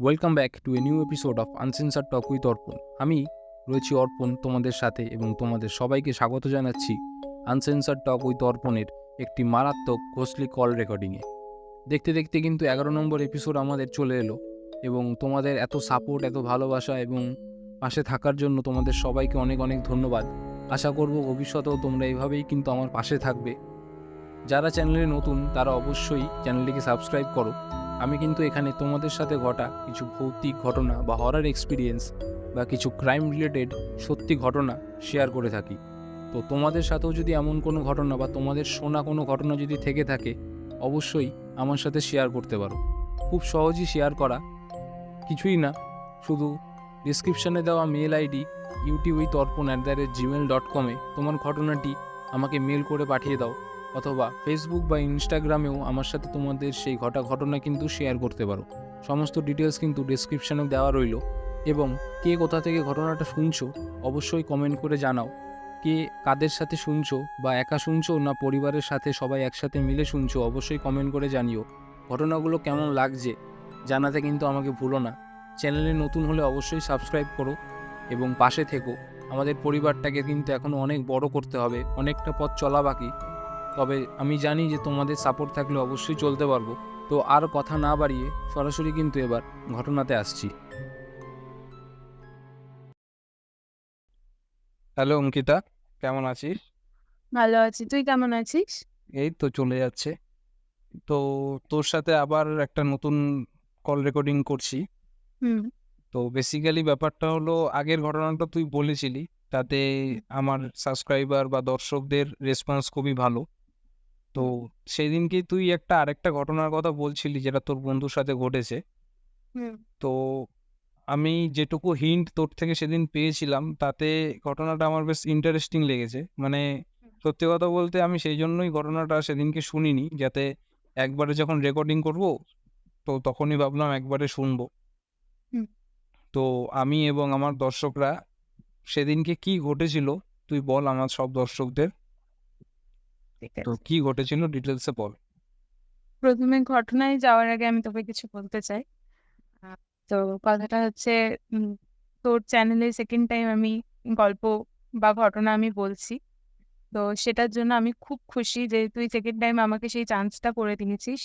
Welcome back to a new episode of uncensored talk with Arpan আমি রয়েছি অর্পণ, তোমাদের সাথে এবং তোমাদের সবাইকে স্বাগত জানাচ্ছি আনসেন্সার টক উইথ অর্পণের একটি মারাত্মক ঘোষলি কল রেকর্ডিংয়ে দেখতে দেখতে কিন্তু এগারো নম্বর এপিসোড আমাদের চলে এলো এবং তোমাদের এত সাপোর্ট এত ভালোবাসা এবং পাশে থাকার জন্য তোমাদের সবাইকে অনেক অনেক ধন্যবাদ। আশা করব ভবিষ্যতেও তোমরা এইভাবেই কিন্তু আমার পাশে থাকবে। যারা চ্যানেলে নতুন, তারা অবশ্যই চ্যানেলটিকে সাবস্ক্রাইব করো। আমি কিন্তু এখানে তোমাদের সাথে ঘটা কিছু ভৌতিক ঘটনা বা হরার এক্সপিরিয়েন্স বা কিছু ক্রাইম রিলেটেড সত্যি ঘটনা শেয়ার করে থাকি। তো তোমাদের সাথেও যদি এমন কোনো ঘটনা বা তোমাদের শোনা কোনো ঘটনা যদি থেকে থাকে, অবশ্যই আমার সাথে শেয়ার করতে পারো। খুব সহজই শেয়ার করা। কিছুই না, শুধু ডিসক্রিপশানে দেওয়া mail ID YT with Arpan at the rate Gmail dot কমে তোমার ঘটনাটি আমাকে মেল করে পাঠিয়ে দাও। অথবা ফেসবুক বা ইনস্টাগ্রামেও আমার সাথে তোমাদের সেই ঘটা ঘটনা কিন্তু শেয়ার করতে পারো। সমস্ত ডিটেলস কিন্তু ডিসক্রিপশানে দেওয়া রইল। এবং কে কোথা থেকে ঘটনাটা শুনছো, অবশ্যই কমেন্ট করে জানাও। কে কাদের সাথে শুনছো, বা একা শুনছো, না পরিবারের সাথে সবাই একসাথে মিলে শুনছো, অবশ্যই কমেন্ট করে জানিও। ঘটনাগুলো কেমন লাগছে, জানাতে কিন্তু আমাকে ভুলো না। চ্যানেলে নতুন হলে অবশ্যই সাবস্ক্রাইব করো এবং পাশে থেকো। আমাদের পরিবারটাকে কিন্তু এখনও অনেক বড় করতে হবে, অনেকটা পথ চলা বাকি। তবে আমি জানি যে তোমাদের সাপোর্ট থাকলে অবশ্যই চলতে পারব। তো আর কথা না বাড়িয়ে সরাসরি কিন্তু এবার ঘটনাতে আসছি। হ্যালো অঙ্কিতা কেমন আছিস? ভালো আছি। তুই কেমন আছিস? এই তো চলে যাচ্ছে। তো তোর সাথে আবার একটা নতুন কল রেকর্ডিং করছি। হুম। তো বেসিক্যালি ব্যাপারটা হলো আগের ঘটনাটা তুই বলেছিলি তাতে আমার সাবস্ক্রাইবার বা দর্শকদের রেসপন্স খুবই ভালো। তো সেদিনকে তুই একটা আরেকটা ঘটনার কথা বলছিলি যেটা তোর বন্ধুর সাথে ঘটেছে। তো আমি যেটুকু হিন্ট তোর থেকে সেদিন পেয়েছিলাম তাতে ঘটনাটা আমার বেশ ইন্টারেস্টিং লেগেছে। মানে সত্যি কথা বলতে আমি সেই জন্যই ঘটনাটা সেদিনকে শুনিনি যাতে একবারে যখন রেকর্ডিং করব তো তখনই ভাবলাম একবারে শুনব। তো আমি এবং আমার দর্শকরা সেদিনকে কি ঘটেছিল তুই বল আমার সব দর্শকদের। তো কি ঘটেছিল ডিটেলসে বল। প্রথমে ঘটনায় যাওয়ার আগে আমি তোকে কিছু বলতে চাই। তো কথাটা হচ্ছে তোর চ্যানেলে সেকেন্ড টাইম আমি গল্প বা ঘটনা আমি বলছি। তো সেটার জন্য আমি খুব খুশি যে তুই সেকেন্ড টাইম আমাকে সেই চান্সটা করে দিয়েছিস।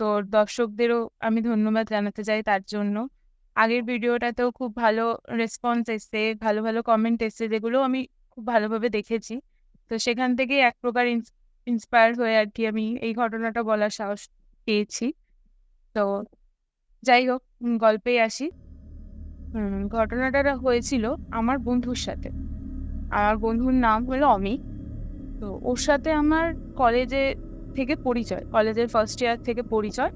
তোর দর্শকদেরও আমি ধন্যবাদ জানাতে চাই তার জন্য। আগের ভিডিওটাতেও খুব ভালো রেসপন্স এসছে ভালো ভালো কমেন্ট এসছে যেগুলো আমি খুব ভালোভাবে দেখেছি। তো সেখান থেকেই এক প্রকার ইন্সপায়ার হয়ে আর কি আমি এই ঘটনাটা বলার সাহস পেয়েছি। তো যাই হোক উম, গল্পে আসি। ঘটনাটা হয়েছিল আমার বন্ধুর সাথে। আমার বন্ধুর নাম হলো অমিত। তো ওর সাথে আমার কলেজে থেকে পরিচয় কলেজের ফার্স্ট ইয়ার থেকে পরিচয়।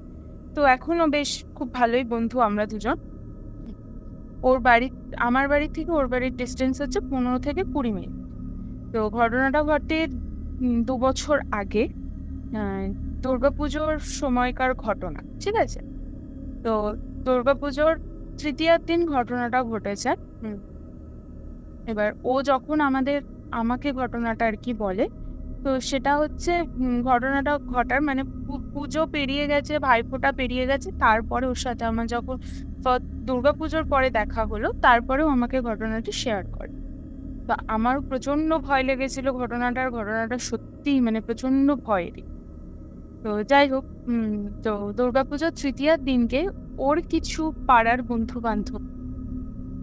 তো এখনও বেশ খুব ভালোই বন্ধু আমরা দুজন। ওর বাড়ি আমার বাড়ি থেকে ওর বাড়ির ডিস্টেন্স হচ্ছে পনেরো থেকে কুড়ি মিনিট। তো ঘটনাটা ঘটে দু বছর আগে দুর্গাপুজোর সময়কার ঘটনা ঠিক আছে? তো দুর্গাপুজোর তৃতীয়ার দিন ঘটনাটা ঘটেছে। এবার ও যখন আমাদের আমাকে ঘটনাটা আর কি বলে তো সেটা হচ্ছে ঘটনাটা ঘটার মানে পুজো পেরিয়ে গেছে ভাইফোঁটা পেরিয়ে গেছে তারপরে ওর সাথে আমার যখন দুর্গাপুজোর পরে দেখা হলো তারপরেও আমাকে ঘটনাটি শেয়ার করে। তো আমার প্রচণ্ড ভয় লেগেছিল ঘটনাটার, ঘটনাটা সত্যিই মানে প্রচণ্ড ভয়েরই। তো যাই হোক তো দুর্গাপুজোর তৃতীয়ার দিনকে ওর কিছু পাড়ার বন্ধু বান্ধব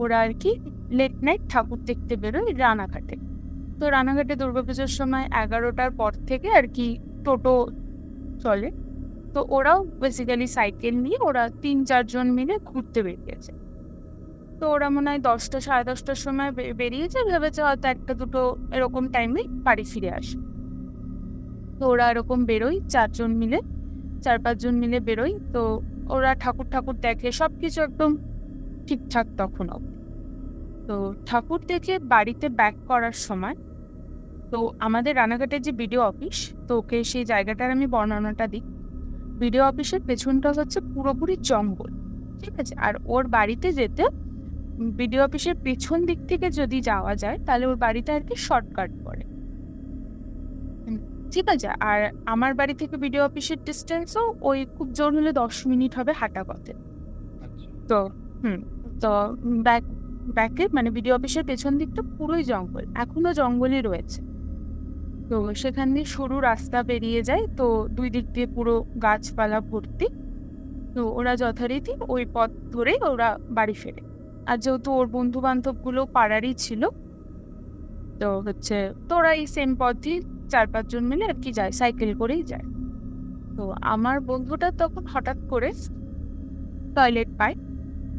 ওরা আর কি লেট নাইট ঠাকুর দেখতে বেরোয় রানাঘাটে। তো রানাঘাটে দুর্গাপুজোর সময় এগারোটার পর থেকে আর কি টোটো চলে। তো ওরাও বেসিক্যালি সাইকেল নিয়ে ওরা তিন চারজন মিলে ঘুরতে বেরিয়েছে। তো ওরা মনে হয় দশটা, সাড়ে দশটার সময় বেরিয়েছে, ভেবেছে হয়তো একটা দুটো এরকম টাইমে বাড়ি ফিরে আসে। তো ওরা এরকম বেরোয়, চারজন মিলে, চার পাঁচজন মিলে বেরোয়। তো ওরা ঠাকুর ঠাকুর দেখে সব কিছু একদম ঠিকঠাক তখন তো ঠাকুর দেখে বাড়িতে ব্যাক করার সময়, তো আমাদের রানাঘাটের যে বিডিও অফিস, তো ওকে সেই জায়গাটার আমি বর্ণনাটা দিই। বিডিও অফিসের পেছনটা হচ্ছে পুরোপুরি জঙ্গল, ঠিক আছে? আর ওর বাড়িতে যেতে বিডিও অফিসের পেছন দিক থেকে যদি যাওয়া যায় তাহলে ওর বাড়িতে আর কি শর্টকাট পড়ে। ঠিক আছে আর আমার বাড়ি থেকে বিডিও অফিসের ডিস্টেন্সও ওই খুব জোর হলে দশ মিনিট হবে হাঁটা পথে। তো হুম তো ব্যাক ব্যাকে মানে বিডিও অফিসের পেছন দিকটা পুরোই জঙ্গল এখনও জঙ্গলই রয়েছে। তো সেখান দিয়ে সরু রাস্তা বেরিয়ে যায় তো দুই দিক দিয়ে পুরো গাছপালা ভর্তি। তো ওরা যথারীতি ওই পথ ধরেই ওরা বাড়ি ফেরে। আর যেহেতু ওর বন্ধু বান্ধবগুলো পাড়ারই ছিল, তো হচ্ছে তোরা এই সেম পথই চার পাঁচজন মিলে আর কি যায় সাইকেল করেই যায়। তো আমার বন্ধুটা তখন হঠাৎ করে টয়লেট পায়,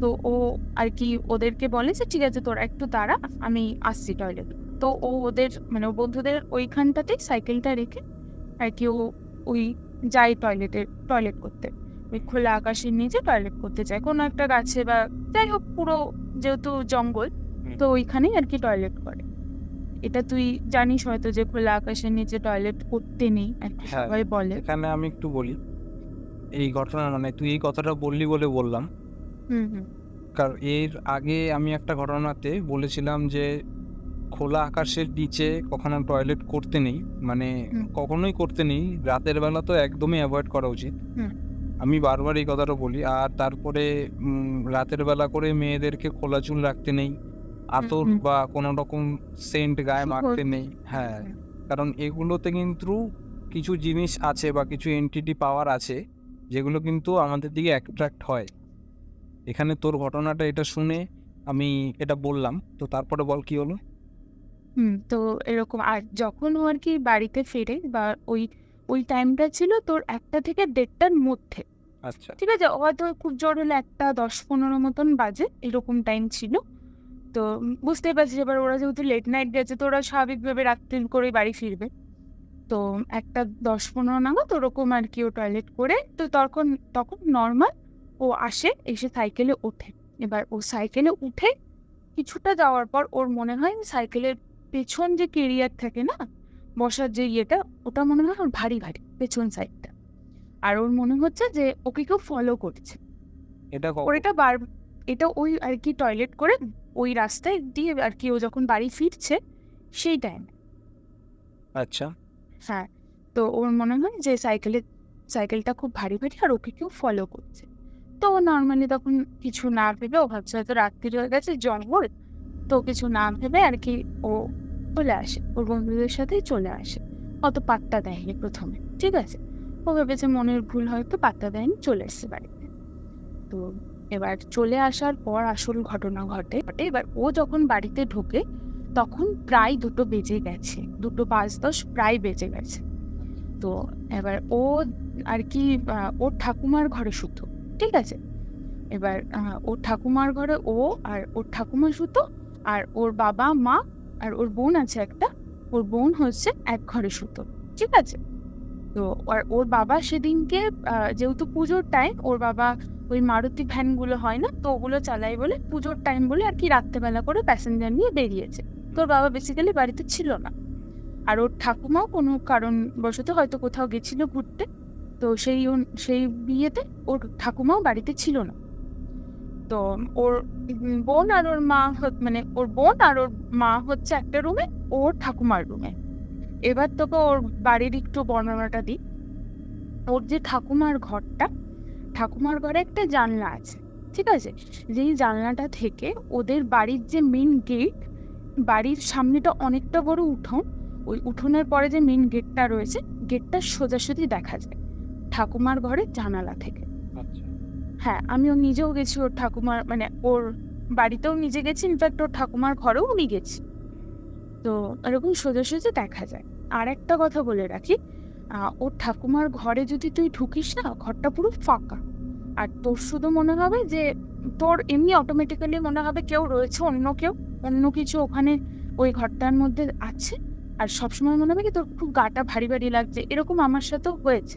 তো ও আর কি ওদেরকে বলে যে, ঠিক আছে, তোরা একটু দাঁড়া, আমি আসছি টয়লেট তো ও ওদের মানে বন্ধুদের ওইখানটাতেই সাইকেলটা রেখে আর কি ও ওই যায় টয়লেটে টয়লেট করতে। খোলা আকাশের নিচে টয়লেট করতে চায় কোনো একটা গাছে বা যাই হোক পুরো যেহেতু জঙ্গল তো ওইখানেই আর কি টয়লেট করে। এটা তুই জানিস হয়তো যে খোলা আকাশের নিচে টয়লেট করতে নেই কি হ্যাঁ। সবাই বলে। এখানে আমি একটু বলি এই ঘটনা মানে তুই এই কথাটা বললি বলে বললাম। হুম হুম। কারণ এর আগে আমি একটা ঘটনাতে বলেছিলাম যে খোলা আকাশের নিচে কখনো টয়লেট করতে নেই মানে কখনোই করতে নেই রাতের বেলা তো একদমই অ্যাভয়েড করা উচিত। হুম। আমি বারবার এই কথাটা বলি। আর তারপরে রাতের বেলা করে মেয়েদেরকে খোলা চুল রাখতে নেই। আতর বা কোনো রকম সেন্ট গায়ে। মাখতে নেই। হ্যাঁ কারণ এগুলোতে কিন্তু কিছু জিনিস আছে বা কিছু এন্টিটি পাওয়ার আছে যেগুলো কিন্তু আমাদের দিকে অ্যাট্রাক্ট হয়। এখানে তোর ঘটনাটা এটা শুনে আমি এটা বললাম। তো তারপরে বল কি হলো? হুম তো এরকম আর যখন ও আর কি বাড়িতে ফেরে বা ওই ওই টাইমটা ছিল তোর একটা থেকে দেড়টার মধ্যে। আচ্ছা। ঠিক আছে? হয়তো খুব জোর হলে একটা দশ পনেরো মতন বাজে এরকম টাইম ছিল। তো বুঝতেই পারছিস এবার ওরা যেহেতু লেট নাইট গেছে তো ওরা স্বাভাবিকভাবে রাত্রি করে বাড়ি ফিরবে। তো একটা দশ পনেরো নাগাদ ওরকম আর কি ও টয়লেট করে তো তখন তখন নর্মাল ও আসে এসে সাইকেলে ওঠে। এবার ও সাইকেলে উঠে কিছুটা যাওয়ার পর ওর মনে হয় সাইকেলের পেছন যে কেরিয়ার থাকে না বসার যে ইয়েটা ওটা মনে হয় ওর ভারী ভারী পেছন সাইডটা আর ওর মনে হচ্ছে যে ওকে কেউ ফলো করছে। এটা ওর এটা বার এটা ওই আর কি টয়লেট করে ওই রাস্তায় দিয়ে আর কি ও যখন বাড়ি ফিরছে সেই টাইম আচ্ছা। হ্যাঁ তো ওর মনে হয় যে সাইকেলে সাইকেলটা খুব ভারী ভারী আর ওকে কেউ ফলো করছে। তো ও নর্মালি তখন কিছু না ভেবে ও ভাবছে হয়তো রাত্রি হয়ে গেছে জঙ্গল তো কিছু না ভেবে আর কি ও চলে আসে, ওর বন্ধুদের সাথেই চলে আসে। অত পাত্তা দেয়নি প্রথমে, ঠিক আছে? ও ভেবেছে মনের ভুল হয়তো পাত্তা দেয়নি, চলে এসছে বাড়িতে। তো এবার চলে আসার পর আসল ঘটনা ঘটে ঘটে এবার ও যখন বাড়িতে ঢোকে, তখন প্রায় দুটো বেজে গেছে, দুটো পাঁচ দশ প্রায় বেজে গেছে। তো এবার ও আর কি ওর ঠাকুমার ঘরে শুতো, ঠিক আছে? এবার ওর ঠাকুমার ঘরে ও আর ওর ঠাকুমা শুতো, আর ওর বাবা, মা আর ওর বোন আছে একটা, ওর বোন হচ্ছে এক ঘরে শুতো ঠিক আছে? তো আর ওর বাবা সেদিনকে যেহেতু পুজোর টাইম ওর বাবা ওই মারুতি ভ্যানগুলো হয় না, তো ওগুলো চালাই বলে পুজোর টাইম বলে আর কি রাত্রেবেলা করে প্যাসেঞ্জার নিয়ে বেরিয়েছে। তোর বাবা বেসিক্যালি বাড়িতে ছিল না। আর ওর ঠাকুমাও কোনো কারণ বশত হয়তো কোথাও গেছিল ঘুরতে, তো সেই সেই বিয়েতে ওর ঠাকুমাও বাড়িতে ছিল না। তো ওর বোন আর ওর মা মানে ওর বোন আর ওর মা হচ্ছে একটা রুমে ওর ঠাকুমার রুমে এবার তোকে ওর বাড়ির একটু বর্ণনাটা দিই। ওর যে ঠাকুমার ঘরটা, ঠাকুমার ঘরে একটা জানলা আছে, ঠিক আছে? যেই জানলাটা থেকে ওদের বাড়ির যে মেন গেট বাড়ির সামনেটা অনেকটা বড় উঠোন, ওই উঠোনের পরে যে মেন গেটটা রয়েছে গেটটা সোজাসুজি দেখা যায়, ঠাকুমার ঘরের জানালা থেকে। হ্যাঁ আমিও নিজেও গেছি ওর ঠাকুমার মানে ওর বাড়িতেও নিজে গেছি ইনফ্যাক্ট ওর ঠাকুমার ঘরেও আমি গেছি। তো এরকম সোজাসুজি দেখা যায়। আর একটা কথা বলে রাখি ওর ঠাকুমার ঘরে যদি তুই ঢুকিস না, ঘরটা পুরো ফাঁকা। আর তোর শুধু মনে হবে যে, তোর এমনি অটোমেটিক্যালি মনে হবে কেউ রয়েছে, অন্য কেউ, অন্য কিছু ওখানে ওই ঘরটার মধ্যে আছে। আর সবসময় মনে হবে কি তোর খুব গাটা ভারী ভারী লাগছে, এরকম আমার সাথেও হয়েছে।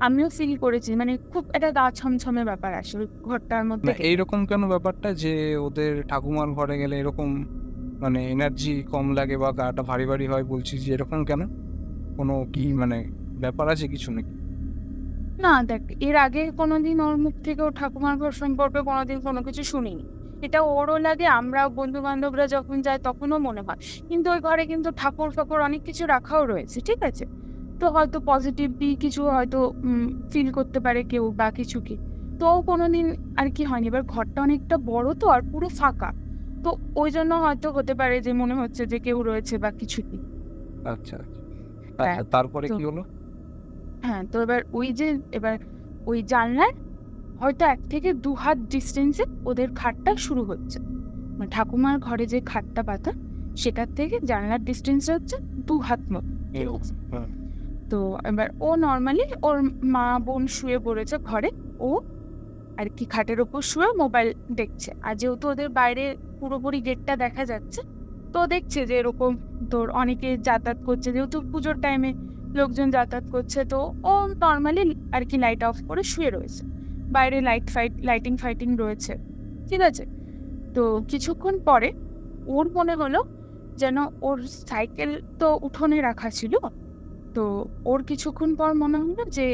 আমিও ফিল করেছি মানে খুব একটা গা ছমছমে ব্যাপার আসে ওই ঘরটার মধ্যে এইরকম কেন ব্যাপারটা যে ওদের ঠাকুমার ঘরে গেলে এরকম মানে এনার্জি কম লাগে বা গাটা ভারী ভারী হয় বলছিস যে এরকম কেন? কোনো কি মানে ব্যাপার আছে কিছু নাকি? না দেখ এর আগে কোনোদিন ওর মুখ থেকে ও ঠাকুমার ঘর সম্পর্কে কোনোদিন কোনো কিছু শুনিনি। এটা ওরও লাগে আমরা বন্ধু বান্ধবরা যখন যাই তখনও মনে হয়। কিন্তু ওই ঘরে কিন্তু ঠাকুর ফাকুর অনেক কিছু রাখাও রয়েছে ঠিক আছে? তো হয়তো পজিটিভলি কিছু হয়তো ফিল করতে পারে কেউ বা কিছু কি। তো কোনোদিন আর কি হয়নি। এবার ঘরটা অনেকটা বড় তো আর পুরো ফাঁকা। তো ওই জন্য হয়তো হতে পারে যে মনে হচ্ছে যে কেউ রয়েছে বা কিছু কি। আচ্ছা আচ্ছা। হ্যাঁ, তারপরে তো- কি হলো? হ্যাঁ তো এবার ওই যে এবার ওই জানলার হয়তো এক থেকে দু হাত ডিস্টেন্সে ওদের খাটটা শুরু হচ্ছে। মানে ঠাকুমার ঘরে যে খাটটা পাতা সেটার থেকে জানলার ডিস্টেন্সটা হচ্ছে দু হাত মতো। তো এবার ও নর্মালি ওর মা বোন শুয়ে পড়েছে ঘরে। ও আর কি খাটের ওপর শুয়ে মোবাইল দেখছে। আর যেহেতু ওদের বাইরে পুরোপুরি গেটটা দেখা যাচ্ছে, তো দেখছে যে এরকম তোর অনেকে যাতায়াত করছে। যেহেতু পুজোর টাইমে লোকজন যাতায়াত করছে, তো ও নর্মালি আর কি লাইট অফ করে শুয়ে রয়েছে। বাইরে লাইট ফাইট লাইটিং ফাইটিং রয়েছে। ঠিক আছে? তো কিছুক্ষণ পরে ওর মনে হলো যেন ওর সাইকেল তো উঠোনে রাখা ছিল। তো ওর কিছুক্ষণ পর মনে হলো যে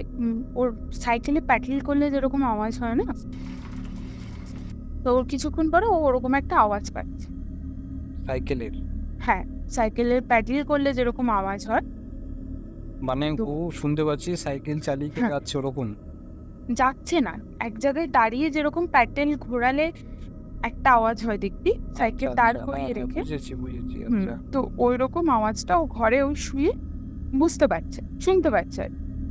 ওর সাইকেলে প্যাডেল করলে যেরকম আওয়াজ হয় না তো ওর কিছুক্ষণ পরে ও ওরকম একটা আওয়াজ পাচ্ছে সাইকেলের? হ্যাঁ সাইকেলের প্যাডেল করলে যেরকম আওয়াজ হয়। মানে ও শুনতে পাচ্ছি সাইকেল চালিয়ে হ্যাঁ। যাচ্ছে ওরকম। যাচ্ছে না এক জায়গায় দাঁড়িয়ে যেরকম প্যাডেল ঘোরালে একটা আওয়াজ হয় দেখবি সাইকেল আচ্ছা, দাঁড় আচ্ছা, করিয়ে হ্যাঁ, রেখে। বুঝেছি বুঝেছি আচ্ছা। তো ওই রকম আওয়াজটা ও ঘরে ওই শুয়ে বুঝতে পারছে শুনতে পারছে।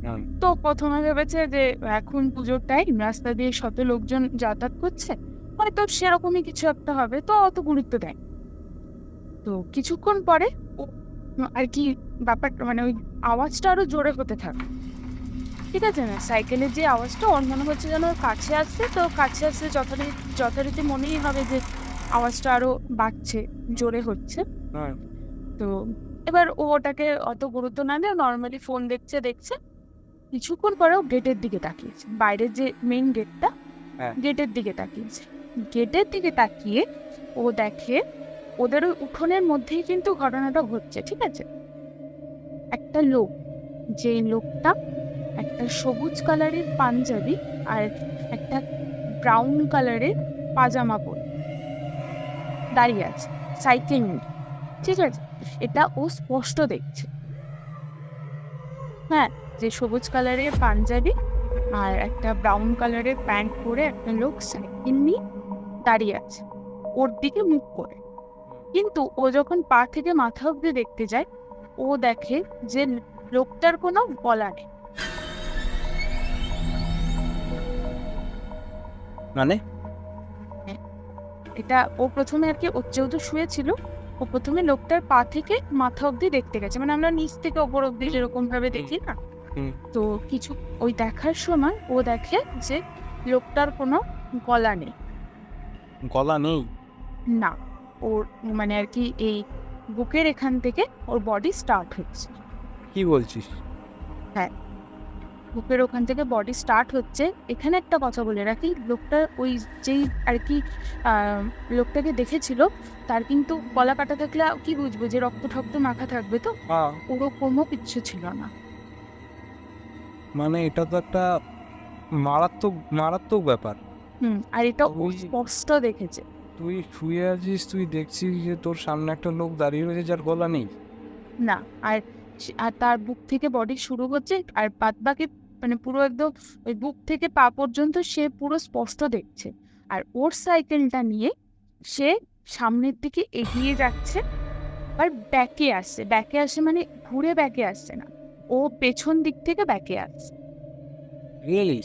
হুম, তো প্রথমে ভেবেছে যে এখন পুজোর টাইম রাস্তা দিয়ে শত লোকজন যাতায়াত করছে হয়তো সেরকমই কিছু একটা হবে তো অত গুরুত্ব দেয় তো কিছুক্ষণ পরে আর কি ব্যাপারটা মানে ওই আওয়াজটা আরও জোরে হতে থাকে। ঠিক আছে না? সাইকেলের যে আওয়াজটা ওর মনে হচ্ছে যেন কাছে আসছে তো কাছে আসছে যথারীতি যথারীতি মনেই হবে যে আওয়াজটা আরও বাড়ছে জোরে হচ্ছে। হ্যাঁ, তো এবার ও ওটাকে অত গুরুত্ব না দিয়ে নর্মালি ফোন দেখছে দেখছে। কিছুক্ষণ পরে ও গেটের দিকে তাকিয়েছে। বাইরের যে মেইন গেটটা। গেটের দিকে তাকিয়েছে। গেটের দিকে তাকিয়ে ও দেখে ওদের ওই উঠোনের মধ্যেই কিন্তু ঘটনাটা ঘটছে ঠিক আছে? একটা লোক যে লোকটা একটা সবুজ কালারের পাঞ্জাবি আর একটা ব্রাউন কালারের পাজামা পরে দাঁড়িয়ে আছে সাইকেল নিয়ে ঠিক আছে? এটা ও স্পষ্ট দেখছে। হ্যাঁ যে সবুজ কালারের পাঞ্জাবি আর একটা ব্রাউন কালারের প্যান্ট পরে একটা লোক সাইকেল নিয়ে দাঁড়িয়ে আছে। ওর দিকে মুখ করে। কিন্তু ও যখন পা থেকে মাথা অব্দি দেখতে যায় ও দেখে যে লোকটার কোনো গলা নেই। মানে? এটা ও প্রথমে আর কি ও যেহেতু শুয়েছিল। ও প্রথমে লোকটার পা থেকে মাথা অব্দি দেখতে গেছে। মানে আমরা নিচ থেকে ওপর অব্দি যেরকম ভাবে দেখি না? তো কিছু ওই দেখার সময় ও দেখে যে লোকটার কোনো গলা নেই। গলা নেই? না। ওর মানে আর কি এই বুকের এখান থেকে ওর বডি স্টার্ট হচ্ছে কি বলছিস? বুকের ওখান থেকে বডি স্টার্ট হচ্ছে। এখানে একটা কথা বলে রাখি লোকটা ওই যেই আর কি লোকটাকে দেখেছিল তার কিন্তু গলা কাটা থাকলে কি বুঝব যে রক্ত ঠক্ত মাখা থাকবে তো? হ্যাঁ। ওরকমও কিচ্ছু ছিল না। মানে এটা তো একটা মারাত্মক মারাত্মক ব্যাপার। হুম আর এটা ওই- স্পষ্ট দেখেছে। তুই শুয়ে আছিস তুই দেখছিস যে তোর সামনে একটা লোক দাঁড়িয়ে রয়েছে যার গলা নেই? না আর আর তার বুক থেকে বডি শুরু হচ্ছে আর বাদ বাকি মানে পুরো একদম ওই বুক থেকে পা পর্যন্ত সে পুরো স্পষ্ট দেখছে। আর ওর সাইকেলটা নিয়ে সে সামনের দিকে এগিয়ে যাচ্ছে আর ব্যাকে আসছে। ব্যাকে আসে মানে ঘুরে ব্যাকে আসছে না ও পেছন দিক থেকে ব্যাকে আসছে। রিয়েলি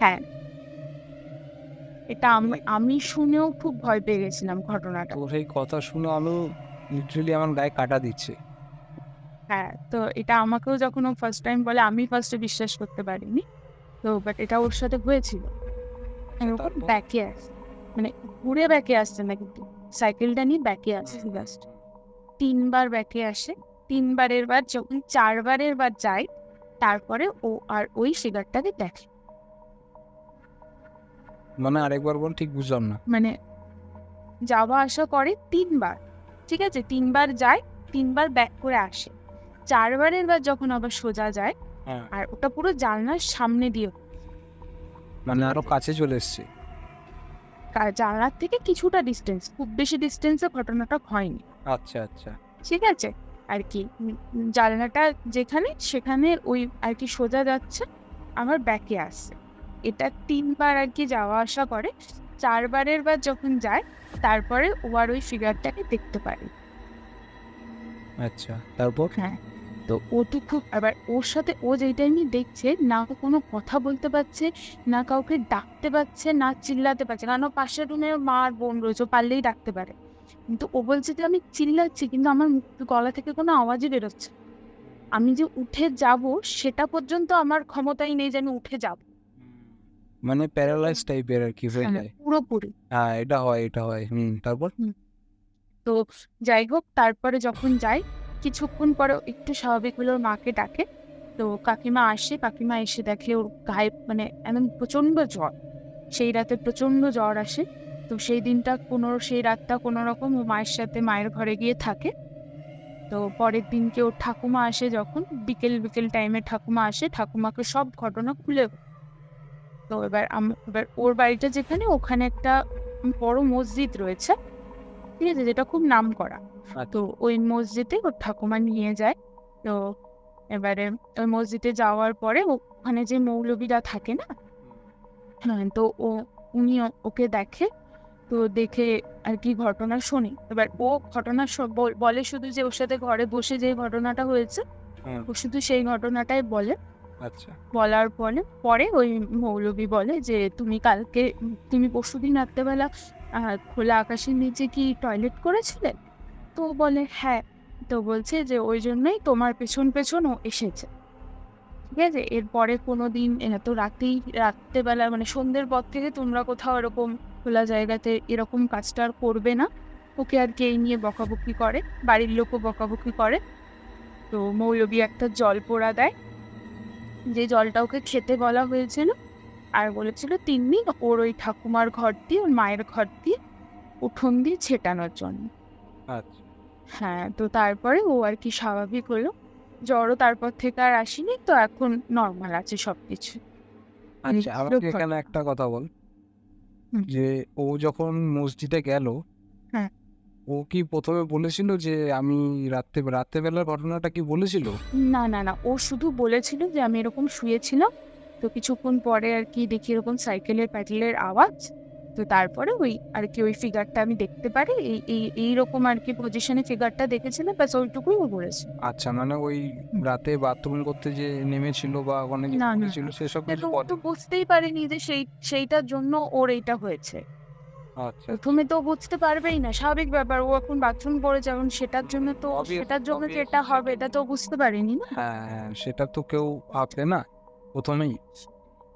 হ্যাঁ। এটা আমি আমি শুনেও খুব ভয় পেয়ে গেছিলাম ঘটনাটা। তোর এই কথা শুনে আমি লিটারেলি আমার গায়ে কাটা দিচ্ছে। হ্যাঁ তো এটা আমাকেও যখন ও ফার্স্ট টাইম বলে আমি ফার্স্টে বিশ্বাস করতে পারিনি। তো বাট এটা ওর সাথে হয়েছিল। এরকম ব্যাকে আসছে মানে ঘুরে ব্যাকে আসছে না কিন্তু। সাইকেলটা নিয়ে ব্যাকে আসছে জাস্ট তিনবার ব্যাকে আসে। তিনবারের বার যখন চারবারের বার যায় তারপরে ও আর ওই সিগারটাকে দেখে। মানে আরেকবার বল ঠিক বুঝলাম না। মানে যাওয়া আসা করে তিনবার। ঠিক আছে? তিনবার যায় তিনবার ব্যাক করে আসে। চারবারের বার যখন আবার সোজা যায় হ্যাঁ। আর ওটা পুরো জানলার সামনে দিয়ে মানে আরও কাছে চলে এসছে। জানলার থেকে কিছুটা ডিস্টেন্স খুব বেশি ডিস্টেন্সে ঘটনাটা হয়নি। আচ্ছা আচ্ছা। ঠিক আছে? আর কি জানলাটা যেখানে সেখানে ওই আর কি সোজা যাচ্ছে আমার ব্যাকে আসছে। এটা তিনবার আর কি যাওয়া আসা করে। চারবারের বার যখন যায় তারপরে ও আর ওই ফিগারটাকে দেখতে পারে। আচ্ছা তারপর? হ্যাঁ। তো ও তো খুব আবার ওর সাথে ও যেই টাইমে দেখছে না কোনো কথা বলতে পারছে না কাউকে ডাকতে পারছে না চিল্লাতে পারছে। কারণ পাশের রুমে মা আর বোন রয়েছে পারলেই ডাকতে পারে। কিন্তু ও বলছে যে আমি চিল্লাচ্ছি কিন্তু আমার মুখ গলা থেকে কোনো আওয়াজই বেরোচ্ছে আমি যে উঠে যাব সেটা পর্যন্ত আমার ক্ষমতাই নেই যে আমি উঠে যাব। মানে প্যারালাইজ টাইপের আর কি হ্যাঁ, যায় পুরোপুরি। হ্যাঁ এটা হয় এটা হয়। হুম তারপর? তো যাই হোক তারপরে যখন যাই কিছুক্ষণ পরে একটু স্বাভাবিক হলে ওর মাকে ডাকে। তো কাকিমা আসে, কাকিমা এসে দেখে ওর গায়ে মানে এমন প্রচণ্ড জ্বর। সেই রাতে প্রচণ্ড জ্বর আসে। তো সেই দিনটা কোনো, সেই রাতটা কোনো রকম ও মায়ের সাথে মায়ের ঘরে গিয়ে থাকে। তো পরের দিনকে ওর ঠাকুমা আসে যখন, বিকেল বিকেল টাইমে ঠাকুমা আসে, ঠাকুমাকে সব ঘটনা খুলে তো এবার এবার ওর বাড়িটা যেখানে, ওখানে একটা বড় মসজিদ রয়েছে। ঠিক আছে যেটা খুব নাম করা। তো ওই মসজিদে ওর ঠাকুমা নিয়ে যায়। তো এবারে ওই মসজিদে যাওয়ার পরে ওখানে যে মৌলবীরা থাকে না? হ্যাঁ তো ও উনি ওকে দেখে তো দেখে আর কি ঘটনা শুনি। এবার ও ঘটনা বলে শুধু যে ওর সাথে ঘরে বসে যে ঘটনাটা হয়েছে ও শুধু সেই ঘটনাটাই বলে। আচ্ছা। বলার পরে পরে ওই মৌলবী বলে যে তুমি কালকে তুমি পরশুদিন রাত্রেবেলা খোলা আকাশের নিচে কি টয়লেট করেছিলে তো বলে হ্যাঁ। তো বলছে যে, ওই জন্যই তোমার পেছন পেছন ও এসেছে। ঠিক আছে? এরপরে কোনো দিন এত রাতেই, রাত্রেবেলা মানে সন্ধ্যের পর থেকে তোমরা কোথাও এরকম খোলা জায়গাতে এরকম কাজটা আর করবে না। ওকে আর কে নিয়ে বকাবকি করে, বাড়ির লোকও বকাবকি করে। তো মৌলবী একটা জল পোড়া দেয়। যে জলটা ওকে খেতে বলা হয়েছিল আর বলেছিল তিন দিন ওর ওই ঠাকুমার ঘর দিয়ে ওর মায়ের ঘর দিয়ে উঠোন দিয়ে ছেটানোর জন্য। আচ্ছা। হ্যাঁ তো তারপরে ও আর কি স্বাভাবিক হলো। জ্বরও তারপর থেকে আর আসেনি তো এখন নর্মাল আছে সব কিছু আচ্ছা আমাকে এখানে একটা কথা বল। যে ও যখন মসজিদে গেল হ্যাঁ। ও কি প্রথমে বলেছিল যে আমি রাত্রে রাত্রেবেলার ঘটনাটা কি বলেছিল? না না না ও শুধু বলেছিল যে আমি এরকম শুয়েছিলাম তো কিছুক্ষণ পরে আর কি দেখি এরকম সাইকেলের প্যাডেলের আওয়াজ। তো তারপরে ওই আর কি ওই ফিগারটা আমি দেখতে পারি। এই এই এইরকম আর কি পজিশনে ফিগারটা দেখেছিল ব্যাস ওইটুকুই ও বলেছে আচ্ছা মানে ওই রাতে বাথরুম করতে যে নেমেছিল বা ওখানে যে না, না, ছিল সেসব কিছু তো বুঝতেই পারেনি যে সেই সেইটার জন্য ওর এইটা হয়েছে। আচ্ছা প্রথমে তো বুঝতে পারবেই না স্বাভাবিক ব্যাপার। ও এখন বাথরুম করে যেমন সেটার জন্য তো সেটার জন্য যেটা হবে এটা তো বুঝতে পারেনি না। হ্যাঁ হ্যাঁ সেটা তো কেউ ভাববে না। প্রথমেই।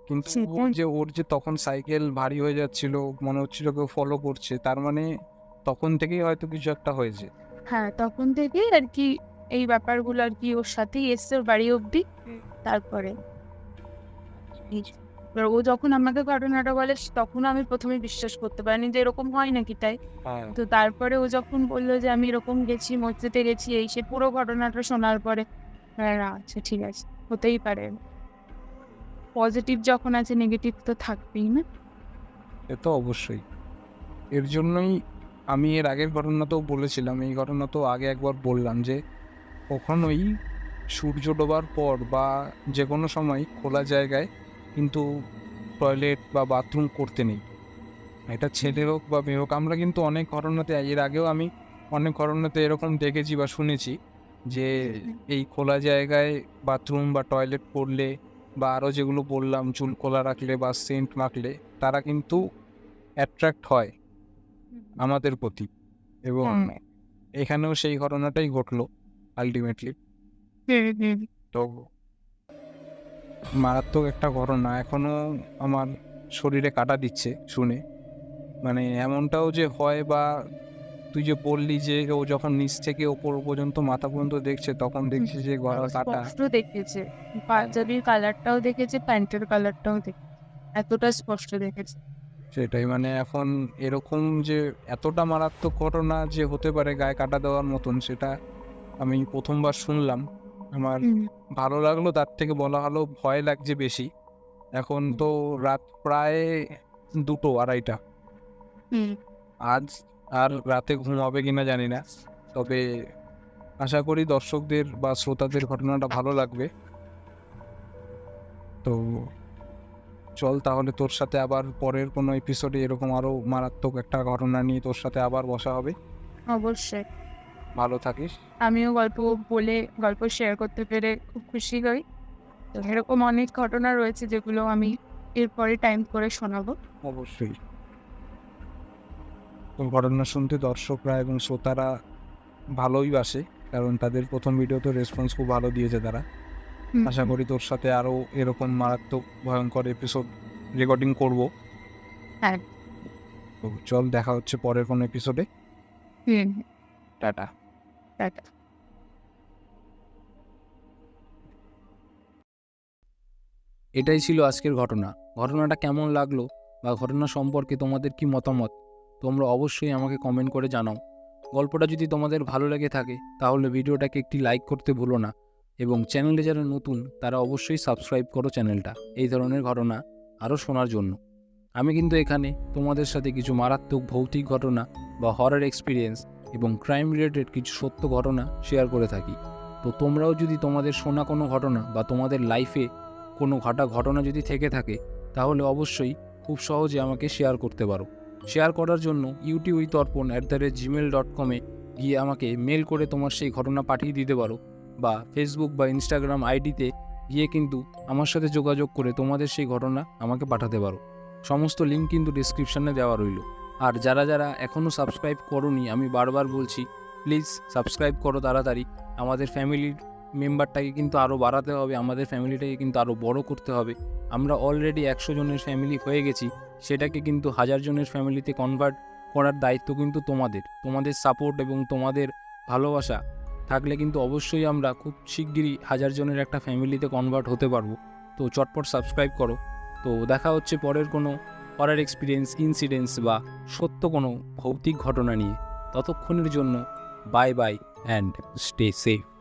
কিন্তু ও যে ওর যে তখন সাইকেল ভারী হয়ে যাচ্ছিল মনে হচ্ছিল কেউ ফলো করছে তার মানে তখন থেকেই হয়তো কিছু একটা হয়েছে। হ্যাঁ তখন থেকেই আর কি এই ব্যাপারগুলো আর কি ওর সাথেই এসছে ওর বাড়ি অবধি। তারপরে এবার ও যখন আমাকে ঘটনাটা বলে তখন আমি প্রথমে বিশ্বাস করতে পারিনি যে এরকম হয় নাকি তাই। হ্যাঁ। তো তারপরে ও যখন বলল যে আমি এরকম গেছি মসজিদে গেছি এই সে পুরো ঘটনাটা শোনার পরে হ্যাঁ আচ্ছা ঠিক আছে হতেই পারে। পজিটিভ যখন আছে নেগেটিভ তো থাকবেই না? এ তো অবশ্যই। এর জন্যই আমি এর আগের ঘটনাতেও বলেছিলাম এই ঘটনা তো আগে একবার বললাম যে কখনোই সূর্য ডোবার পর বা যে কোনো সময় খোলা জায়গায় কিন্তু টয়লেট বা বাথরুম করতে নেই। এটা ছেলে হোক বা মেয়ে হোক আমরা কিন্তু অনেক ঘটনাতে এর আগেও আমি অনেক ঘটনাতে এরকম দেখেছি বা শুনেছি যে এই খোলা জায়গায় বাথরুম বা টয়লেট করলে বা আরও যেগুলো বললাম চুল খোলা রাখলে বা সেন্ট মাখলে তারা কিন্তু অ্যাট্রাক্ট হয় আমাদের প্রতি। এবং এখানেও সেই ঘটনাটাই ঘটলো আলটিমেটলি তো মারাত্মক একটা ঘটনা এখনও আমার শরীরে কাটা দিচ্ছে শুনে। মানে এমনটাও যে হয় বা তুই যে বললি যে ও যখন নিচ থেকে ওপর পর্যন্ত মাথা পর্যন্ত দেখছে তখন দেখছে যে গলা কাটা। স্পষ্ট দেখেছে। পাঞ্জাবির কালারটাও দেখেছে প্যান্টের কালারটাও দেখেছে। এতটা স্পষ্ট দেখেছে। সেটাই মানে এখন এরকম যে এতটা মারাত্মক ঘটনা যে হতে পারে গায়ে কাটা দেওয়ার মতন সেটা আমি প্রথমবার শুনলাম। আমার ভালো লাগল তার থেকে বলা হলো ভয় লাগছে বেশি। এখন তো রাত প্রায় দুটো আড়াইটা। আজ আর রাতে ঘুম হবে কিনা জানি না। তবে আশা করি দর্শকদের বা শ্রোতাদের ঘটনাটা ভালো লাগবে। তো চল তাহলে তোর সাথে আবার পরের কোনো এপিসোডে এরকম আরও মারাত্মক একটা ঘটনা নিয়ে তোর সাথে আবার বসা হবে। অবশ্যই। ভালো থাকিস। আমিও গল্প বলে গল্প শেয়ার করতে পেরে খুব খুশি হই। তো এরকম অনেক ঘটনা রয়েছে যেগুলো আমি এরপরে টাইম করে শোনাবো। অবশ্যই। ঘটনা শুনতে দর্শকরা এবং শ্রোতারা ভালোই বাসে কারণ তাদের প্রথম ভিডিওতে রেসপন্স খুব ভালো দিয়েছে তারা। আশা করি তোর সাথে আরও এরকম মারাত্মক ভয়ঙ্কর এপিসোড রেকর্ডিং করব। হ্যাঁ। তো চল দেখা হচ্ছে পরের কোনো এপিসোডে হুম। টাটা। টাটা। এটাই ছিল আজকের ঘটনা। ঘটনাটা কেমন লাগল বা ঘটনা সম্পর্কে তোমাদের কি মতামত? তোমরা অবশ্যই আমাকে কমেন্ট করে জানাও। গল্পটা যদি তোমাদের ভালো লেগে থাকে, তাহলে ভিডিওটাকে একটি লাইক করতে ভুলো না এবং চ্যানেলে যারা নতুন, তারা অবশ্যই সাবস্ক্রাইব করো চ্যানেলটা এই ধরনের ঘটনা আরও শোনার জন্য। আমি কিন্তু এখানে তোমাদের সাথে কিছু মারাত্মক ভৌতিক ঘটনা বা হরার এক্সপিরিয়েন্স এবং ক্রাইম রিলেটেড কিছু সত্য ঘটনা শেয়ার করে থাকি। তো তোমরাও যদি তোমাদের শোনা কোনো ঘটনা বা তোমাদের লাইফে কোনো ঘটা ঘটনা যদি থেকে থাকে, তাহলে অবশ্যই খুব সহজে আমাকে শেয়ার করতে পারো। শেয়ার করার জন্য YouTube with Arpan at the rate Gmail dot কমে গিয়ে আমাকে মেল করে তোমার সেই ঘটনা পাঠিয়ে দিতে পারো বা ফেসবুক বা ইনস্টাগ্রাম আইডিতে গিয়ে কিন্তু আমার সাথে যোগাযোগ করে তোমাদের সেই ঘটনা আমাকে পাঠাতে পারো। সমস্ত লিঙ্ক কিন্তু ডিসক্রিপশানে দেওয়া রইল। আর যারা যারা এখনও সাবস্ক্রাইব করোনি, আমি বারবার বলছি প্লিজ সাবস্ক্রাইব করো তাড়াতাড়ি। আমাদের ফ্যামিলির মেম্বারটাকে কিন্তু আরও বাড়াতে হবে, আমাদের ফ্যামিলিটাকে কিন্তু আরও বড় করতে হবে। আমরা অলরেডি একশো জনের ফ্যামিলি হয়ে গেছি। সেটাকে কিন্তু হাজার জনের ফ্যামিলিতে কনভার্ট করার দায়িত্ব কিন্তু তোমাদের। তোমাদের সাপোর্ট এবং তোমাদের ভালোবাসা থাকলে কিন্তু অবশ্যই আমরা খুব শিগগিরই হাজার জনের একটা ফ্যামিলিতে কনভার্ট হতে পারব। তো চটপট সাবস্ক্রাইব করো। তো দেখা হচ্ছে পরের কোনো পরের এক্সপিরিয়েন্স ইনসিডেন্টস বা সত্য কোনো ভৌতিক ঘটনা নিয়ে। ততক্ষণের জন্য bye bye and stay safe